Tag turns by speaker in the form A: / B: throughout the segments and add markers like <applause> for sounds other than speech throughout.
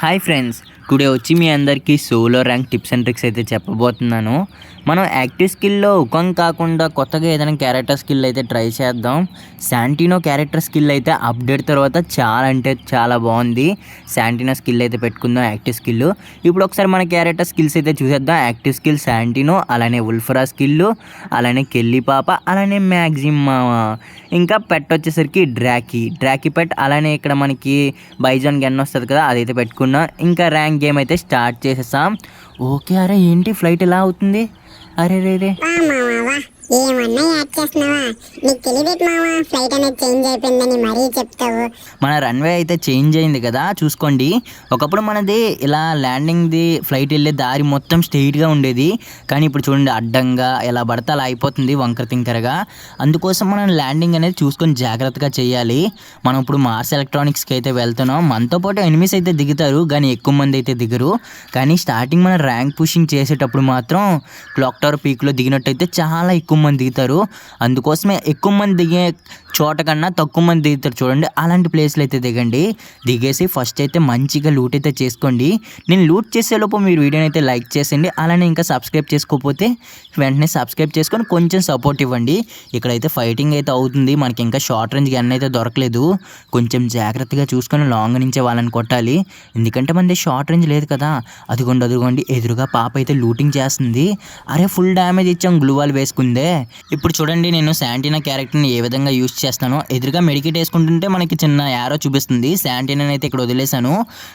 A: Hi friends today వచ్చి మీ అందరికీ solo rank tips and tricks అయితే చెప్పబోతున్నాను. మనం యాక్టివ్ స్కిల్లో ఉకం కాకుండా కొత్తగా ఏదైనా క్యారెక్టర్ స్కిల్ అయితే ట్రై చేద్దాం. శాంటినో క్యారెక్టర్ స్కిల్ అయితే అప్డేట్ తర్వాత చాలా అంటే చాలా బాగుంది. శాంటినో స్కిల్ అయితే పెట్టుకుందాం యాక్టివ్ స్కిల్. ఇప్పుడు ఒకసారి మన క్యారెక్టర్ స్కిల్స్ అయితే చూసేద్దాం. యాక్టివ్ స్కిల్ శాంటినో అలానే ఉల్ఫరా స్కిల్ అలానే కెల్లి పాప అలానే మ్యాక్సిమం ఇంకా పెట్ వచ్చేసరికి డ్రాకీ. డ్రాకీ పెట్ అలానే ఇక్కడ మనకి బైజాన్ గన్ వస్తుంది కదా అదైతే పెట్టుకున్నాం ఇంకా ర్యాంక్ గేమ్ అయితే స్టార్ట్ చేసేసాం. ఓకే అరే ఏంటి? ఫ్లైట్ ఎలా అవుతుంది? అరే రే రే
B: వా మావా వా ఏమన్నా యాడ్ చేస్తున్నావా? నీకు తెలియదు మావా ఫ్లైట్ అనేది చేంజ్ అయిపోయిందని మరీ చెప్తావు.
A: మన రన్వే అయితే చేంజ్ అయింది కదా చూసుకోండి. ఒకప్పుడు మనది ఇలా ల్యాండింగ్ది ఫ్లైట్ వెళ్ళే దారి మొత్తం స్ట్రెయిట్గా ఉండేది. కానీ ఇప్పుడు చూడండి అడ్డంగా ఎలా పడితే అలా అయిపోతుంది వంకర తింకరగా. అందుకోసం మనం ల్యాండింగ్ అనేది చూసుకొని జాగ్రత్తగా చేయాలి. మనం ఇప్పుడు మార్స్ ఎలక్ట్రానిక్స్కి అయితే వెళ్తున్నాం. మనతో పాటు ఎనిమిస్ అయితే దిగుతారు కానీ ఎక్కువ మంది అయితే దిగరు. కానీ స్టార్టింగ్ మన ర్యాంక్ పుషింగ్ చేసేటప్పుడు మాత్రం క్లాక్ టవర్ పీక్లో దిగినట్టయితే చాలా ఎక్కువ ఎక్కువ మంది దిగుతారు. అందుకోసమే ఎక్కువ మంది దిగే చోట కన్నా తక్కువ మంది దిగుతారు చూడండి. అలాంటి ప్లేస్లు అయితే దిగండి. దిగేసి ఫస్ట్ అయితే మంచిగా లూట్ అయితే చేసుకోండి. నేను లూట్ చేసేలోపు మీరు వీడియోని అయితే లైక్ చేసేయండి. అలానే ఇంకా సబ్స్క్రైబ్ చేసుకోకపోతే వెంటనే సబ్స్క్రైబ్ చేసుకొని కొంచెం సపోర్ట్ ఇవ్వండి. ఇక్కడైతే ఫైటింగ్ అయితే అవుతుంది. మనకి ఇంకా షార్ట్ రేంజ్ గన్ అయితే దొరకలేదు. కొంచెం జాగ్రత్తగా చూసుకొని లాంగ్ నుంచే వాళ్ళని కొట్టాలి. ఎందుకంటే మనది షార్ట్ రేంజ్ లేదు కదా. అదిగోండి అదిగోండి. ఎదురుగా పాప అయితే లూటింగ్ చేస్తుంది. అరే ఫుల్ డ్యామేజ్ ఇచ్చాం గ్లూవాల్ వేసుకుందే. ఇప్పుడు చూడండి నేను శాంటీనా క్యారెక్టర్ని ఏ విధంగా యూస్ చేస్తానో. ఎదురుగా మెడికేట్ వేసుకుంటుంటే మనకి చిన్న యారో చూపిస్తుంది. శాంటీనా అయితే ఇక్కడ వదిలేశాను.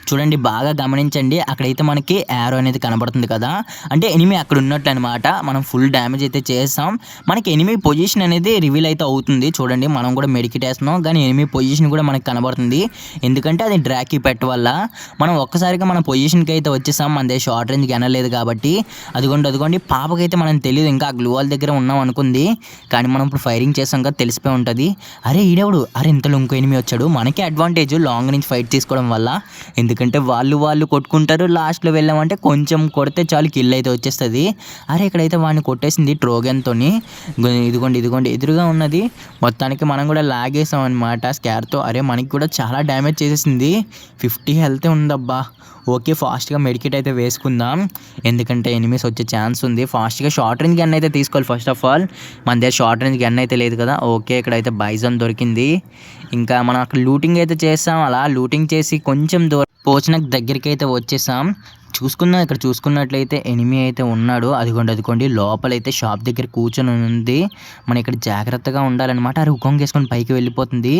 A: చూడండి బాగా గమనించండి. అక్కడైతే మనకి యారో అనేది కనబడుతుంది కదా. అంటే ఎనిమి అక్కడ ఉన్నట్టు అనమాట మనం ఫుల్ డ్యామేజ్ అయితే చేస్తాం. మనకి ఎనిమి పొజిషన్ అనేది రివీల్ అయితే అవుతుంది. చూడండి మనం కూడా మెడికేట్ వేస్తున్నాం. కానీ ఎనిమి పొజిషన్ కూడా మనకి కనబడుతుంది. ఎందుకంటే అది డ్రాకి పెట్ట వల్ల మనం ఒక్కసారిగా మన పొజిషన్కి అయితే వచ్చేసాం. మనదే షార్ట్ రేంజ్కి అనలేదు కాబట్టి. అదిగోండి అదిగోండి. పాపకైతే మనం తెలియదు ఇంకా ఆ వాల్ దగ్గర ఉన్నాం అనుకుంది. కానీ మనం ఇప్పుడు ఫైరింగ్ చేసాం కదా తెలిసిపోయి ఉంటుంది. అరే ఈడెవడు? అరే ఇంతలో ఇంకో ఎనిమి వచ్చాడు. మనకే అడ్వాంటేజ్ లాంగ్ నుంచి ఫైట్ తీసుకోవడం వల్ల. ఎందుకంటే వాళ్ళు వాళ్ళు కొట్టుకుంటారు. లాస్ట్లో వెళ్ళామంటే కొంచెం కొడితే చాలు కిల్ అయితే వచ్చేస్తుంది. అరే ఇక్కడైతే వాడిని కొట్టేసింది ట్రోగన్తో ఇదిగోండి ఇదిగోండి ఎదురుగా ఉన్నది. మొత్తానికి మనం కూడా లాగేసాం అనమాట స్కార్తో అరే మనకి కూడా చాలా డ్యామేజ్ చేసేసింది. Fifty health ఉందబ్బా. ఓకే ఫాస్ట్గా మెడికేట్ అయితే వేసుకుందాం. ఎందుకంటే ఎనిమిస్ వచ్చే ఛాన్స్ ఉంది. ఫాస్ట్గా షార్ట్ రేంజ్ గన్ అయితే తీసుకోవాలి ఫస్ట్ ఆఫ్ ఆల్. మన దగ్గర షార్ట్ రేంజ్ గన్ అయితే లేదు కదా. ఓకే ఇక్కడైతే బైజన్ దొరికింది. ఇంకా మనం అక్కడ లూటింగ్ అయితే చేస్తాం అలా లూటింగ్ చేసి కొంచెం దూరం పోచినకు దగ్గరికి అయితే వచ్చేసాం. చూసుకున్నా ఇక్కడ చూసుకున్నట్లయితే ఎనిమి అయితే ఉన్నాడు. అదిగోండి అదిగోండి. లోపలైతే షాప్ దగ్గర కూర్చొని ఉంది. మనం ఇక్కడ జాగ్రత్తగా ఉండాలన్నమాట. అరే ఉకొంగ వేసుకొని పైకి వెళ్ళిపోతుంది.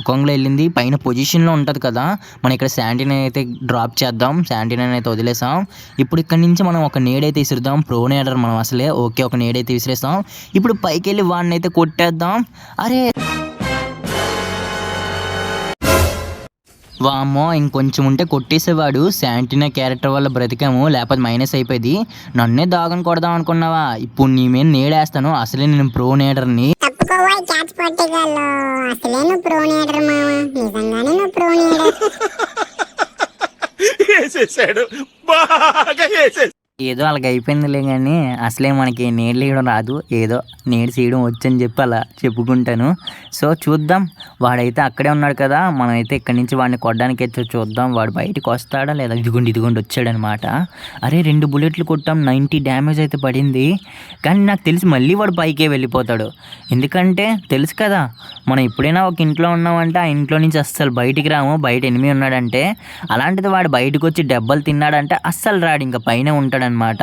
A: ఉకొంగలో వెళ్ళింది. పైన పొజిషన్లో ఉంటుంది కదా. మనం ఇక్కడ శాంటీని అయితే డ్రాప్ చేద్దాం. శాంటీని అయితే వదిలేసాం. ఇప్పుడు ఇక్కడ నుంచి మనం ఒక నేడైతే విసిరుదాం. ప్రో నేడర్ మనం అసలే. ఓకే ఒక నేడైతే విసిరేస్తాం ఇప్పుడు పైకి వెళ్ళి వాడిని అయితే కొట్టేద్దాం. అరే వామ్మో ఇంకొంచెం ఉంటే కొట్టేసేవాడు. శాంటినా క్యారెక్టర్ వల్ల బ్రతికాము లేకపోతే మైనస్ అయిపోయింది. నన్నే దాగని కొడదాం అనుకున్నావా? ఇప్పుడు నీ మీద నేడేస్తాను అసలే నేను ప్రో నేడర్ని. <laughs>
C: బాగా
A: ఏదో అలాగ అయిపోయిందిలే కానీ అసలే మనకి నీళ్ళు వేయడం రాదు. ఏదో నీళ్ళు చేయడం వచ్చని చెప్పి అలా చెప్పుకుంటాను. సో చూద్దాం. వాడైతే అక్కడే ఉన్నాడు కదా. మనమైతే ఇక్కడి నుంచి వాడిని కొట్టడానికి అయితే చూద్దాం. వాడు బయటికి వస్తాడా లేదా? ఇదిగోండి ఇదిగోండి వచ్చాడనమాట. అరే రెండు బుల్లెట్లు కొట్టాం. నైంటీ డ్యామేజ్ అయితే పడింది. కానీ నాకు తెలిసి మళ్ళీ వాడు పైకే వెళ్ళిపోతాడు. ఎందుకంటే తెలుసు కదా మనం ఎప్పుడైనా ఒక ఇంట్లో ఉన్నామంటే ఆ ఇంట్లో నుంచి అస్సలు బయటికి రాము. బయట ఎనిమి ఉన్నాడంటే అలాంటిది వాడు బయటకు వచ్చి దెబ్బలు తిన్నాడంటే అస్సలు రాడు. ఇంకా పైన అనమాట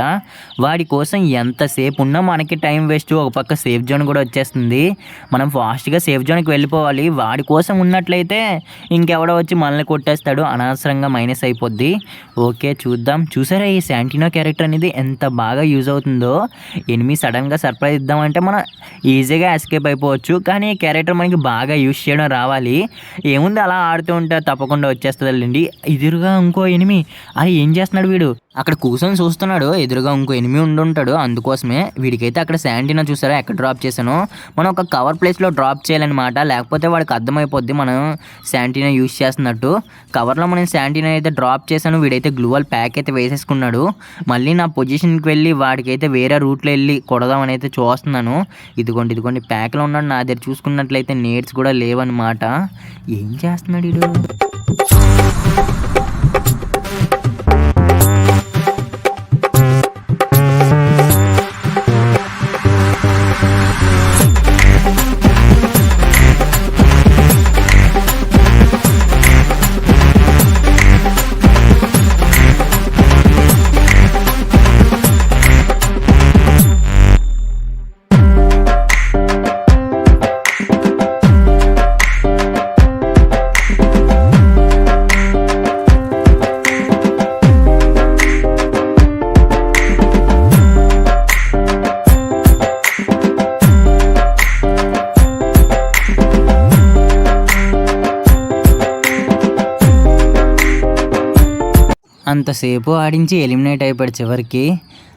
A: వాడి కోసం ఎంతసేపు ఉన్నా మనకి టైం వేస్ట్. ఒక పక్క సేఫ్ జోన్ కూడా వచ్చేస్తుంది. మనం ఫాస్ట్గా సేఫ్ జోన్కి వెళ్ళిపోవాలి. వాడి కోసం ఉన్నట్లయితే ఇంకెవడో వచ్చి మనల్ని కొట్టేస్తాడు. అనవసరంగా మైనస్ అయిపోద్ది. ఓకే చూద్దాం. చూసారా ఈ శాంటినో క్యారెక్టర్ అనేది ఎంత బాగా యూజ్ అవుతుందో? ఎనిమి సడన్గా సర్ప్రైజ్ ఇద్దామంటే మనం ఈజీగా ఎస్కేప్ అయిపోవచ్చు. కానీ ఈ క్యారెక్టర్ మనకి బాగా యూజ్ చేయడం రావాలి. ఏముంది అలా ఆడుతూ ఉంటే తప్పకుండా వచ్చేస్తుందండి. ఎదురుగా ఇంకో ఎనిమి. అది ఏం చేస్తున్నాడు వీడు? అక్కడ కూర్చొని చూస్తున్నాడు. ఎదురుగా ఇంకో ఎనిమి ఉండుంటాడు అందుకోసమే వీడికైతే అక్కడ శాంటినా చూసారా? ఎక్కడ డ్రాప్ చేశాను? మనం ఒక కవర్ ప్లేస్లో డ్రాప్ చేయాలన్నమాట. లేకపోతే వాడికి అర్థమైపోద్ది మనం శాంటినా యూస్ చేస్తున్నట్టు. కవర్లో మనం శాంటినా అయితే డ్రాప్ చేశాను. వీడైతే గ్లూవల్ ప్యాక్ అయితే వేసేసుకున్నాడు. మళ్ళీ నా పొజిషన్కి వెళ్ళి వాడికైతే వేరే రూట్లో వెళ్ళి కొడదామని అయితే చూస్తున్నాను. ఇదిగోండి ఇదిగోండి. ప్యాక్లో ఉన్నాడు. నా దగ్గర చూసుకున్నట్లయితే నేట్స్ కూడా లేవన్నమాట. ఏం చేస్తున్నాడు వీడు? అంతసేపు ఆడించి ఎలిమినేట్ అయిపోయాడు చివరికి.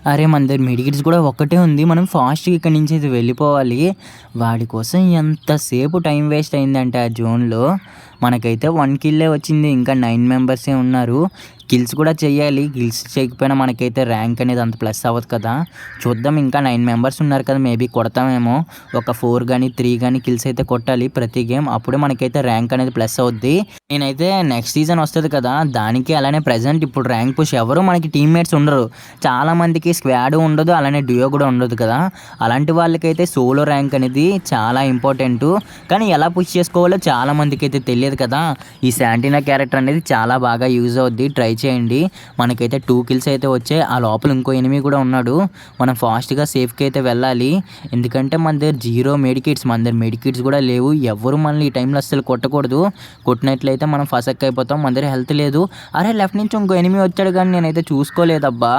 A: అరే మన దగ్గర మెడికిట్స్ కూడా ఒక్కటే ఉంది. మనం ఫాస్ట్గా ఇక్కడి నుంచి అయితే వెళ్ళిపోవాలి. వాడి కోసం ఎంతసేపు టైం వేస్ట్ అయిందంటే ఆ జోన్లో. మనకైతే వన్ కిల్లే వచ్చింది. ఇంకా నైన్ మెంబర్సే ఉన్నారు. కిల్స్ కూడా చేయాలి కిల్స్ చేయకపోయినా మనకైతే ర్యాంక్ అనేది అంత ప్లస్ అవ్వదు కదా. చూద్దాం ఇంకా నైన్ మెంబర్స్ ఉన్నారు కదా మేబీ కొడతామేమో. ఒక ఫోర్ కానీ త్రీ కానీ కిల్స్ అయితే కొట్టాలి ప్రతి గేమ్. అప్పుడే మనకైతే ర్యాంక్ అనేది ప్లస్ అవుద్ది. నేనైతే నెక్స్ట్ సీజన్ వస్తుంది కదా. దానికి అలానే ప్రజెంట్. ఇప్పుడు ర్యాంక్ పుష్ ఎవరు? మనకి టీమ్మేట్స్ ఉండరు. చాలా మందికి స్క్వాడ్ ఉండదు అలానే డియో కూడా ఉండదు కదా. అలాంటి వాళ్ళకైతే సోలో ర్యాంక్ అనేది చాలా ఇంపార్టెంట్. కానీ ఎలా పుష్ చేసుకోవాలో చాలా మందికి అయితే తెలియదు కదా. ఈ శాంటినా క్యారెక్టర్ అనేది చాలా బాగా యూజ్ అవుద్ది. ట్రై చేయండి. మనకైతే టూ కిల్స్ అయితే వచ్చాయి. ఆ లోపల ఇంకో ఎనిమి కూడా ఉన్నాడు. మనం ఫాస్ట్గా సేఫ్కి అయితే వెళ్ళాలి. ఎందుకంటే మన దగ్గర జీరో మెడికిట్స్ మన దగ్గర మెడికిట్స్ కూడా లేవు. ఎవరు మనల్ని ఈ టైంలో అస్సలు కొట్టకూడదు. కొట్టినట్లయితే మనం ఫసక్ అయిపోతాం. మన దగ్గర హెల్త్ లేదు. అరే లెఫ్ట్ నుంచి ఇంకో ఎనిమి వచ్చాడు కానీ నేనైతే చూసుకోలేదబ్బా.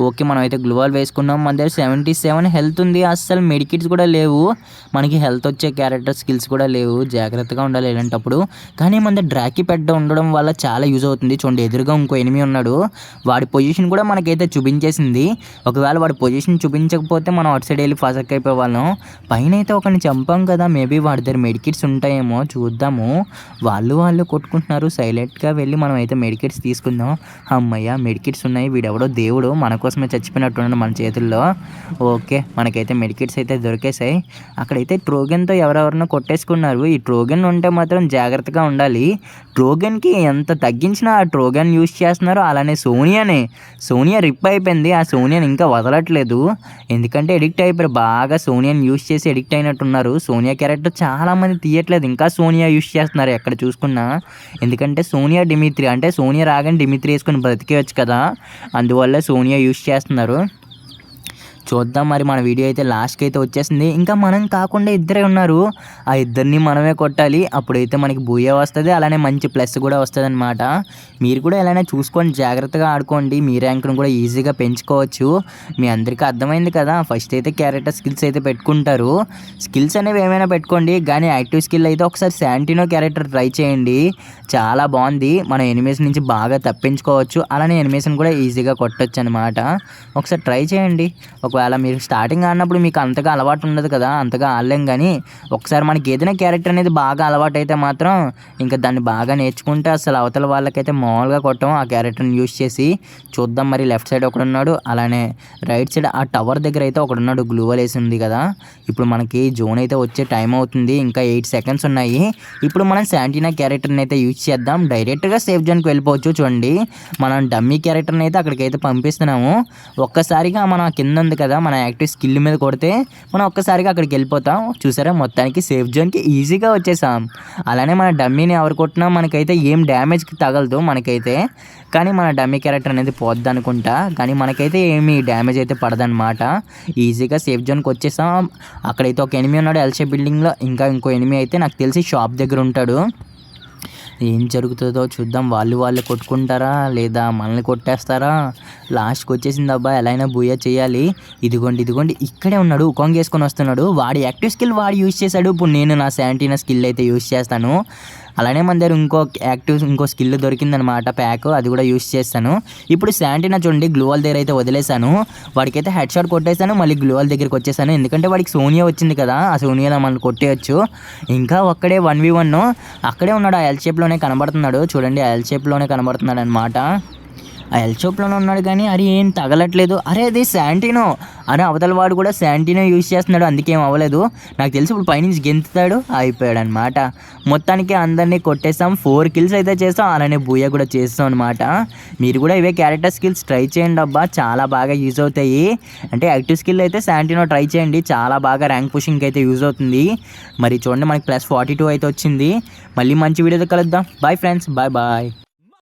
A: ఓకే మనం అయితే గ్లోవల్ వేసుకున్నాం. మన దగ్గర సెవెంటీ సెవెన్ హెల్త్ ఉంది. అస్సలు మెడికిట్స్ కూడా లేవు. మనకి హెల్త్ వచ్చే క్యారెక్టర్ స్కిల్స్ కూడా లేవు. జాగ్రత్తగా ఉండాలి ఇలాంటప్పుడు. కానీ మన దగ్గర డ్రాకి పెద్ద ఉండడం వల్ల చాలా యూజ్ అవుతుంది. చూడండి ఎదురుగా ఇంకో ఎనిమి ఉన్నాడు. వాడి పొజిషన్ కూడా మనకైతే చూపించేసింది. ఒకవేళ వాడి పొజిషన్ చూపించకపోతే మనం అటు సైడ్ వెళ్ళి ఫసక్ అయిపోయే వాళ్ళం. పైన అయితే ఒకరిని చంపాం కదా. మేబీ వాడి దగ్గర మెడికిట్స్ ఉంటాయేమో. చూద్దాము. వాళ్ళు వాళ్ళు కొట్టుకుంటున్నారు. సైలెంట్గా వెళ్ళి మనం అయితే మెడికిట్స్ తీసుకుందాం. అమ్మయ్య మెడికిట్స్ ఉన్నాయి. వీడెవడో దేవుడు మన కోసమే చచ్చిపోయినట్టున్నాడు మన చేతుల్లో. ఓకే మనకైతే మెడికిట్స్ అయితే దొరికేసాయి అక్కడైతే ట్రోగన్తో ఎవరెవరినో కొట్టేసుకున్నారు. ఈ ట్రోగన్ ఉంటే మాత్రం జాగ్రత్తగా ఉండాలి. ట్రోగన్కి ఎంత తగ్గించినా ఆ ట్రోగన్ యూస్ చేస్తున్నారో అలానే సోనియానే. సోనియా రిప్ అయిపోయింది. ఆ సోనియాని ఇంకా వదలట్లేదు. ఎందుకంటే ఎడిక్ట్ అయిపోయారు. బాగా సోనియాని యూస్ చేసి ఎడిక్ట్ అయినట్టున్నారు. సోనియా క్యారెక్టర్ చాలా మంది తీయట్లేదు. ఇంకా సోనియా యూస్ చేస్తున్నారు ఎక్కడ చూసుకున్నా. ఎందుకంటే సోనియా డిమిత్రి అంటే సోనియా రాగానే డిమిత్రి వేసుకుని బ్రతికేయచ్చు కదా. అందువల్ల సోనియా యూస్ చేస్తున్నారు. ఉన్నారు చూద్దాం మరి మన వీడియో అయితే లాస్ట్కి అయితే వచ్చేసింది. ఇంకా మనం కాకుండా ఇద్దరే ఉన్నారు. ఆ ఇద్దరిని మనమే కొట్టాలి. అప్పుడైతే మనకి బూయే వస్తుంది అలానే మంచి ప్లస్ కూడా వస్తుంది అనమాట మీరు కూడా ఎలానే చూసుకొని జాగ్రత్తగా ఆడుకోండి. మీ ర్యాంక్ను కూడా ఈజీగా పెంచుకోవచ్చు. మీ అందరికీ అర్థమైంది కదా? ఫస్ట్ అయితే క్యారెక్టర్ స్కిల్స్ అయితే పెట్టుకుంటారు. స్కిల్స్ అనేవి ఏమైనా పెట్టుకోండి. కానీ యాక్టివ్ స్కిల్ అయితే ఒకసారి శాంటినో క్యారెక్టర్ ట్రై చేయండి. చాలా బాగుంది. మన ఎనిమేషన్ నుంచి బాగా తప్పించుకోవచ్చు. అలానే ఎనిమేషన్ కూడా ఈజీగా కొట్టచ్చు అనమాట ఒకసారి ట్రై చేయండి. ఒకవేళ మీరు స్టార్టింగ్ ఆడినప్పుడు మీకు అంతగా అలవాటు ఉండదు కదా అంతగా ఆడలేం కానీ ఒకసారి మనకి ఏదైనా క్యారెక్టర్ అనేది బాగా అలవాటు అయితే మాత్రం ఇంకా దాన్ని బాగా నేర్చుకుంటే అసలు అవతల వాళ్ళకైతే మామూలుగా కొట్టం. ఆ క్యారెక్టర్ని యూస్ చేసి చూద్దాం మరి లెఫ్ట్ సైడ్ ఒకడున్నాడు అలానే రైట్ సైడ్ ఆ టవర్ దగ్గర అయితే ఒకడున్నాడు గ్లూవల్ వేసి ఉంది కదా. ఇప్పుడు మనకి జోన్ అయితే వచ్చే టైం అవుతుంది ఇంకా ఎయిట్ సెకండ్స్ ఉన్నాయి. ఇప్పుడు మనం శాంటినా క్యారెక్టర్ని అయితే యూజ్ చేద్దాం. డైరెక్ట్గా సేఫ్ జోన్కి వెళ్ళిపోవచ్చు చూడండి. మనం డమ్మీ క్యారెక్టర్ని అయితే అక్కడికి అయితే పంపిస్తున్నాము. ఒక్కసారిగా మన కింద ఉంది కదా మన యాక్టివ్ స్కిల్ మీద కొడితే మనం ఒక్కసారిగా అక్కడికి వెళ్ళిపోతాం. చూసారా? మొత్తానికి సేఫ్ జోన్కి ఈజీగా వచ్చేసాం. అలానే మన డమ్మీని ఎవరు కొట్టినా మనకైతే ఏం డ్యామేజ్కి తగలదు మనకైతే. కానీ మన డమ్మీ క్యారెక్టర్ అనేది పోద్ది అనుకుంటా. కానీ మనకైతే ఏమీ డ్యామేజ్ అయితే పడదనమాట ఈజీగా సేఫ్ జోన్కి వచ్చేసాం. అక్కడైతే ఒక ఎనిమి ఉన్నాడు ఎల్షే బిల్డింగ్లో. ఇంకా ఇంకో ఎనిమి అయితే నాకు తెలిసి షాప్ దగ్గర ఉంటాడు. ఏం జరుగుతుందో చూద్దాం. వాళ్ళు వాళ్ళు కొట్టుకుంటారా? లేదా మనల్ని కొట్టేస్తారా? లాస్ట్కి వచ్చేసింది అబ్బా ఎలా అయినా బూయా చేయాలి. ఇదిగోండి ఇదిగోండి ఇక్కడే ఉన్నాడు ఉకాంగ్ వేసుకొని వస్తున్నాడు. వాడి యాక్టివ్ స్కిల్ వాడు యూజ్ చేశాడు. ఇప్పుడు నేను నా శాంటీనా స్కిల్ అయితే యూజ్ చేస్తాను. అలానే మన దగ్గర ఇంకో యాక్టివ్ ఇంకో స్కిల్ దొరికిందనమాట ప్యాక్. అది కూడా యూస్ చేస్తాను. ఇప్పుడు శాంటీనా చూడండి గ్లోవల్ దగ్గర అయితే వదిలేశాను. వాడికైతే హెడ్ షాట్ కొట్టేశాను మళ్ళీ గ్లోవల్ దగ్గరికి వచ్చేసాను. ఎందుకంటే వాడికి సోనియా వచ్చింది కదా ఆ సోనియాలో మనం కొట్టేయచ్చు. ఇంకా ఒక్కడే వన్ వి వన్. అక్కడే ఉన్నాడు ఆ ఎల్ షేప్లోనే కనబడుతున్నాడు. చూడండి ఆ ఎల్ షేప్లోనే కనబడుతున్నాడు అనమాట ఆ ఎల్ షాప్లోనే ఉన్నాడు కానీ అరే ఏం తగలట్లేదు. అరే అది శాంటినో. అరే అవతల వాడు కూడా శాంటినో యూజ్ చేస్తున్నాడు అందుకేం అవ్వలేదు. నాకు తెలిసి ఇప్పుడు పైనుంచి గెంతుతాడు అయిపోయాడు అనమాట మొత్తానికి అందరినీ కొట్టేస్తాం ఫోర్ కిల్స్ అయితే చేస్తాం అలానే బూయ కూడా చేస్తాం అనమాట. మీరు కూడా ఇవే క్యారెక్టర్ స్కిల్స్ ట్రై చేయండి అబ్బా చాలా బాగా యూజ్ అవుతాయి. అంటే యాక్టివ్ స్కిల్ అయితే శాంటినో ట్రై చేయండి చాలా బాగా ర్యాంక్ పుషింగ్ అయితే యూజ్ అవుతుంది. మరి చూడండి మనకి ప్లస్ ఫార్టీ టూ అయితే వచ్చింది. మళ్ళీ మంచి వీడియోతో కలుద్దాం. Bye friends bye bye